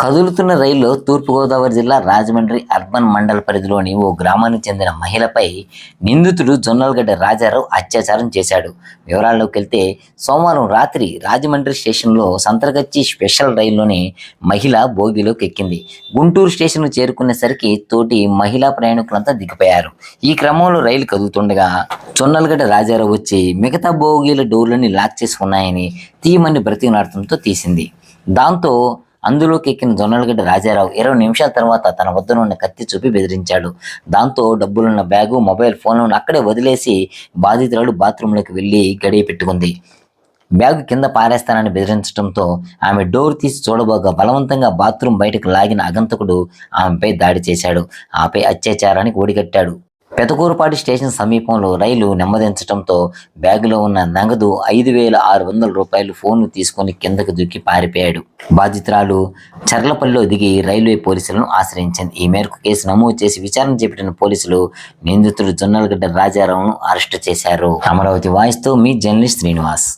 కదులుతున్న రైల్లో తూర్పుగోదావరి జిల్లా రాజమండ్రి అర్బన్ మండల పరిధిలోని ఓ గ్రామానికి చెందిన మహిళపై నిందితుడు జొన్నలగడ్డ రాజారావు అత్యాచారం చేశాడు. వివరాల్లోకి వెళ్తే సోమవారం రాత్రి రాజమండ్రి స్టేషన్లో సంతరగచ్చి స్పెషల్ రైల్లోని మహిళ బోగిలోకి ఎక్కింది. గుంటూరు స్టేషన్కు చేరుకునేసరికి తోటి మహిళా ప్రయాణికులంతా దిగిపోయారు. ఈ క్రమంలో రైలు కదులుతుండగా జొన్నలగడ్డ రాజారావు వచ్చి మిగతా బోగీల డోర్లని లాక్ చేసి ఉన్నాయని తీయమని బ్రతిమలాడటంతో తీసింది. దాంతో అందులోకి ఎక్కిన జొన్నలగడ్డ రాజారావు ఇరవై నిమిషాల తర్వాత తన వద్దనున్న కత్తి చూపి బెదిరించాడు. దాంతో డబ్బులున్న బ్యాగు మొబైల్ ఫోన్లను అక్కడే వదిలేసి బాధితురాలు బాత్రూంలోకి వెళ్ళి గడియ పెట్టుకుంది. బ్యాగు కింద పారేస్తానని బెదిరించడంతో ఆమె డోర్ తీసి చూడబోగా బలవంతంగా బాత్రూమ్ బయటకు లాగిన అగంతకుడు ఆమెపై దాడి చేశాడు. ఆపై అత్యాచారానికి ఓడిగట్టాడు పెదకూరుపాటి స్టేషన్ సమీపంలో రైలు నెమ్మదించడంతో బ్యాగులో ఉన్న నగదు ఐదు వేల ఆరు వందల రూపాయలు ఫోన్ను తీసుకొని కిందకు దూకి పారిపోయాడు. బాధితురాలు చర్లపల్లిలో దిగి రైల్వే పోలీసులను ఆశ్రయించింది. ఈ మేరకు కేసు నమోదు చేసి విచారణ చేపట్టిన పోలీసులు నిందితుడు జొన్నలగడ్డ రాజారావును అరెస్టు చేశారు. అమరావతి వాయిస్తో మీ జర్నలిస్ట్ శ్రీనివాస్.